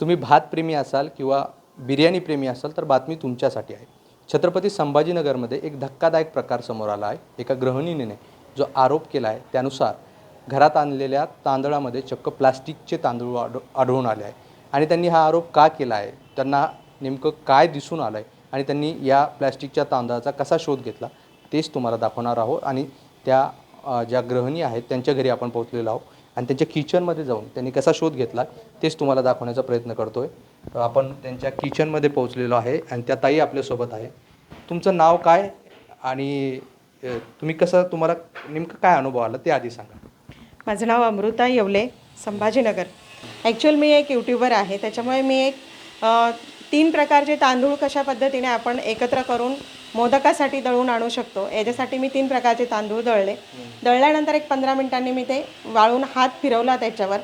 तुम्ही भातप्रेमी असाल किंवा बिर्याणी प्रेमी असाल तर बातमी तुमच्यासाठी आहे. छत्रपती संभाजीनगरमध्ये एक धक्कादायक प्रकार समोर आला आहे. एका गृहिणीने जो आरोप केला आहे त्यानुसार घरात आणलेल्या तांदळामध्ये चक्क प्लास्टिकचे तांदूळ आढ आढळून आले आहे. आणि त्यांनी हा आरोप का केला आहे? त्यांना नेमकं काय दिसून आलं आहे आणि त्यांनी या प्लॅस्टिकच्या तांदळाचा कसा शोध घेतला? तेच तुम्हाला दाखवणार आहोत. आणि त्या ज्या गृहिणी आहेत त्यांच्या घरी आपण पोहोचलेलो आहोत. आणि त्यांच्या किचनमध्ये जाऊन त्यांनी कसा शोध घेतला तेच तुम्हाला दाखवण्याचा प्रयत्न करतोय. आपण त्यांच्या किचनमध्ये पोहोचलेलो आहे आणि त्या ताई आपल्यासोबत आहे. तुमचं नाव काय आणि तुम्ही कसं तुम्हाला नेमकं काय अनुभव आला ते आधी सांगा. माझं नाव अमृता येवले संभाजीनगर. ॲक्च्युअल मी एक यूट्यूबर आहे त्याच्यामुळे मी एक तीन प्रकारचे तांदूळ कशा पद्धतीने आपण एकत्र करून मोदकासाठी दळून आणू शकतो. याच्यासाठी मी तीन प्रकारचे तांदूळ दळले. दळल्यानंतर एक पंधरा मिनिटांनी मी ते वाळून हात फिरवला त्याच्यावर.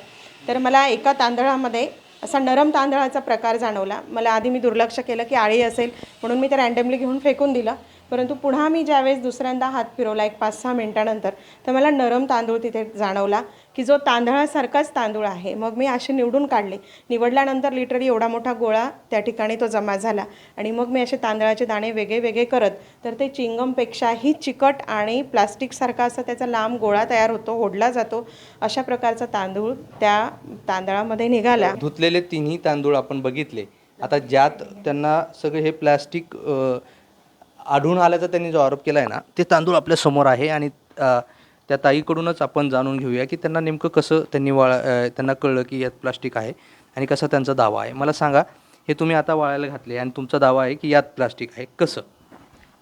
तर मला एका तांदळामध्ये असा नरम तांदळाचा प्रकार जाणवला. मला आधी मी दुर्लक्ष केलं की आळी असेल म्हणून मी ते रँडमली घेऊन फेकून दिलं. परंतु पुन्हा मी ज्यावेळेस दुसऱ्यांदा हात फिरवला एक पाच सहा मिनटानंतर तर मला नरम तांदूळ तिथे जाणवला की जो तांदळासारखाच तांदूळ आहे. मग मी असे निवडून काढले. निवडल्यानंतर लिटरली एवढा मोठा गोळा त्या ठिकाणी तो जमा झाला आणि मग मी असे तांदळाचे दाणे वेगळे वेगळे करत तर ते चिंगमपेक्षाही चिकट आणि प्लास्टिकसारखा असा त्याचा लांब गोळा तयार होतो ओढला जातो. अशा प्रकारचा तांदूळ त्या तांदळामध्ये निघाला. धुतलेले तिन्ही तांदूळ आपण बघितले. आता ज्यात त्यांना सगळे हे प्लॅस्टिक आढळून आल्याचा त्यांनी जो आरोप केला आहे ना ते तांदूळ आपल्यासमोर आहे आणि त्या ताईकडूनच आपण जाणून घेऊया की त्यांना नेमकं कसं त्यांनी वाळ त्यांना कळलं की यात प्लास्टिक आहे आणि कसा त्यांचा दावा आहे. मला सांगा हे तुम्ही आता वाळायला घातले आणि तुमचा दावा आहे की यात प्लास्टिक आहे. कसं?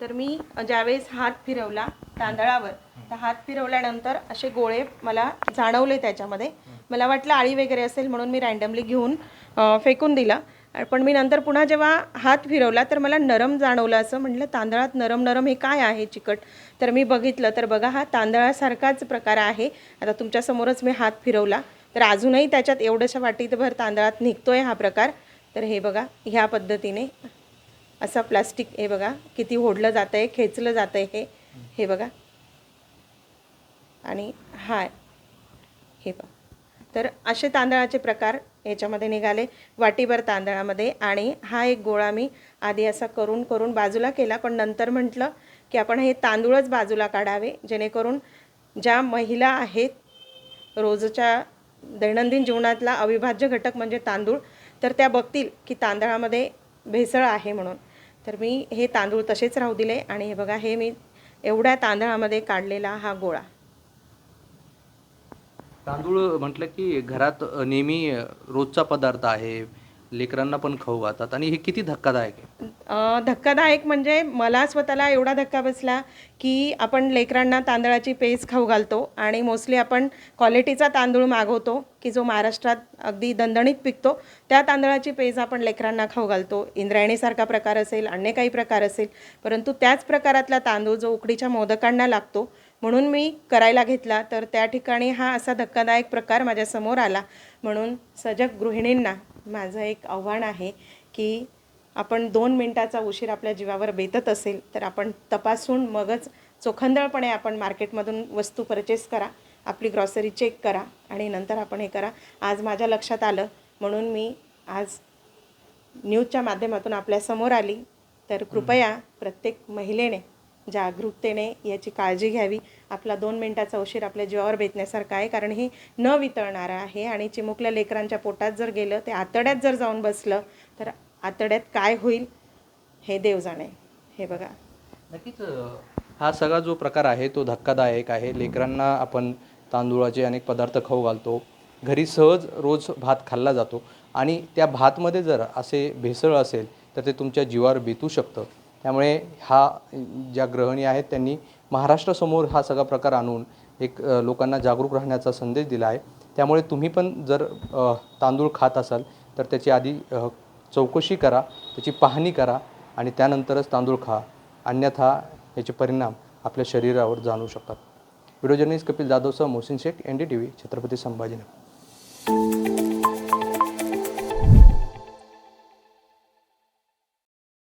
तर मी ज्यावेळेस हात फिरवला तांदळावर तर हात फिरवल्यानंतर असे गोळे मला जाणवले त्याच्यामध्ये. मला वाटलं आळी वगैरे असेल म्हणून मी रँडमली घेऊन फेकून दिला. पण मी नंतर पुन्हा जेव्हा हात फिरवला तर मला नरम जाणवलं असं म्हटलं तांदळात नरम नरम हे काय आहे चिकट? तर मी बघितलं तर बघा हा तांदळासारखाच प्रकार आहे. आता तुमच्यासमोरच मी हात फिरवला. तर अजूनही त्याच्यात एवढंशा वाटीतभर तांदळात निघतो आहे हा प्रकार. तर हे बघा ह्या पद्धतीने असा प्लास्टिक हे बघा किती ओढलं जातं आहे खेचलं जातं आहे हे. हे बघा. आणि हा हे बघा तर असे तांदळाचे प्रकार याच्यामध्ये निघाले. वाटीभर तांदळामध्ये. आणि हा एक गोळा मी आधी असा करून करून बाजूला केला. पण नंतर म्हटलं की आपण हे तांदूळच बाजूला काढावे. जेणेकरून ज्या महिला आहेत रोजच्या दैनंदिन जीवनातला अविभाज्य घटक म्हणजे तांदूळ तर त्या बघतील की तांदळामध्ये भेसळ आहे म्हणून. तर मी हे तांदूळ तसेच राहू दिले. आणि हे बघा हे मी एवढ्या तांदळामध्ये काढलेला हा गोळा. तांदूळ म्हटलं की घरात नेहमी रोजचा पदार्थ आहे लेकरांना पण खाऊ घालतात. आणि हे किती धक्कादायक आहे. धक्कादायक म्हणजे मला स्वतःला एवढा धक्का बसला की आपण लेकरांना तांदळाची पेज खाऊ घालतो आणि मोस्टली आपण क्वालिटीचा तांदूळ मागवतो की जो महाराष्ट्रात अगदी दणदणीत पिकतो त्या तांदळाची पेज आपण लेकरांना खाऊ घालतो. इंद्रायणीसारखा प्रकार असेल अन्य काही प्रकार असेल परंतु त्याच प्रकारातला तांदूळ जो उकडीच्या मोदकांना लागतो म्हणून मी करायला घेतला. तर त्या ठिकाणी हा असा धक्कादायक प्रकार माझ्यासमोर आला. म्हणून सजग गृहिणींना माझं एक आव्हान आहे की आपण दोन मिनटाचा उशीर आपल्या जीवावर बेतत असेल तर आपण तपासून मगच चोखंदळपणे आपण मार्केटमधून वस्तू परचेस करा आपली ग्रॉसरी चेक करा आणि नंतर आपण हे करा. आज माझ्या लक्षात आलं. म्हणून मी आज न्यूजच्या माध्यमातून आपल्यासमोर आली. तर कृपया प्रत्येक महिलेने जागरूकतेने याची काळजी घ्यावी. आपला दोन मिनटाचा उशीर आपल्या जीवावर बेतण्यासारखा आहे कारण ही न वितळणारं आहे. आणि चिमुकल्या लेकरांच्या पोटात जर गेलं ते आतड्यात जर जाऊन बसलं तर आतड्यात काय होईल हे देव जाणे. हे बघा. नक्कीच हा सगळा जो प्रकार आहे तो धक्कादायक आहे. लेकरांना आपण तांदूळाचे अनेक पदार्थ खाऊ घालतो. घरी सहज रोज भात खाल्ला जातो. आणि त्या भातमध्ये जर असे भेसळ असेल तर ते तुमच्या जीवावर बेतू शकतं. त्यामुळे हा ज्या गृहिणी आहेत त्यांनी महाराष्ट्रासमोर हा सगळा प्रकार आणून एक लोकांना जागरूक राहण्याचा संदेश दिला आहे. त्यामुळे तुम्ही पण जर तांदूळ खात असाल तर त्याची आधी चौकशी करा त्याची पाहणी करा आणि त्यानंतरच तांदूळ खा. अन्यथा याचे परिणाम आपल्या शरीरावर जाणवू शकतात. Video journalist Kapil जाधवसह Mohsin Shaikh N D T V Chhatrapati Sambhajinagar.